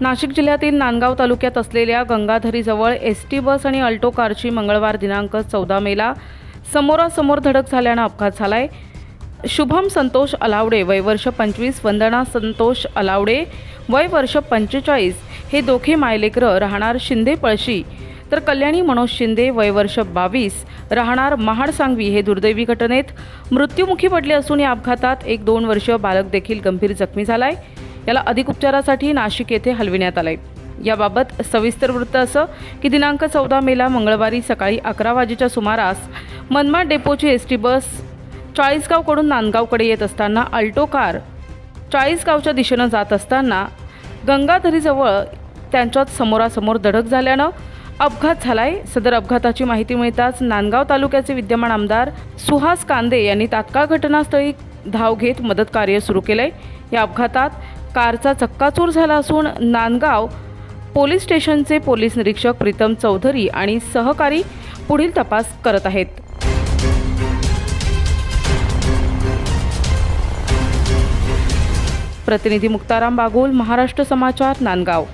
नाशिक जिल्ह्यातील नांदगाव तालुक्यात असलेल्या गंगाधरीजवळ एस टी बस आणि अल्टो कारची मंगळवार दिनांक चौदा मेला समोरासमोर धडक झाल्यानं अपघात झालाय. शुभम संतोष अलावडे वय वर्ष पंचवीस वंदना संतोष अलावडे वय वर्ष पंचेचाळीस हे दोघे मायलेकरं राहणार शिंदे पळशी तर कल्याणी मनोज शिंदे वय वर्ष बावीस राहणार महाड सांगवी हे दुर्दैवी घटनेत मृत्युमुखी पडले असून या अपघातात एक दोन वर्ष बालक देखील गंभीर जखमी झाला आहे याला अधिक उपचारासाठी नाशिक येथे हलविण्यात आलंय. याबाबत सविस्तर वृत्त असं की दिनांक चौदा मेला मंगळवारी सकाळी अकरा वाजेच्या सुमारास मनमाड डेपोची एस टी बस चाळीसगावकडून नांदगावकडे येत असताना अल्टो कार चाळीसगावच्या दिशेनं जात असताना गंगाधरीजवळ त्यांच्यात समोरासमोर धडक झाल्यानं अपघात झालाय. सदर अपघाताची माहिती मिळताच नांदगाव तालुक्याचे विद्यमान आमदार सुहास कांदे यांनी तात्काळ घटनास्थळी धाव घेत मदत कार्य सुरू केलंय. या अपघातात कारचा चक्काचूर झाला असून नांदगाव पोलीस स्टेशनचे पोलीस निरीक्षक प्रीतम चौधरी आणि सहकारी पुढील तपास करत आहेत. प्रतिनिधी मुक्ताराम बागुल महाराष्ट्र समाचार नांदगाव.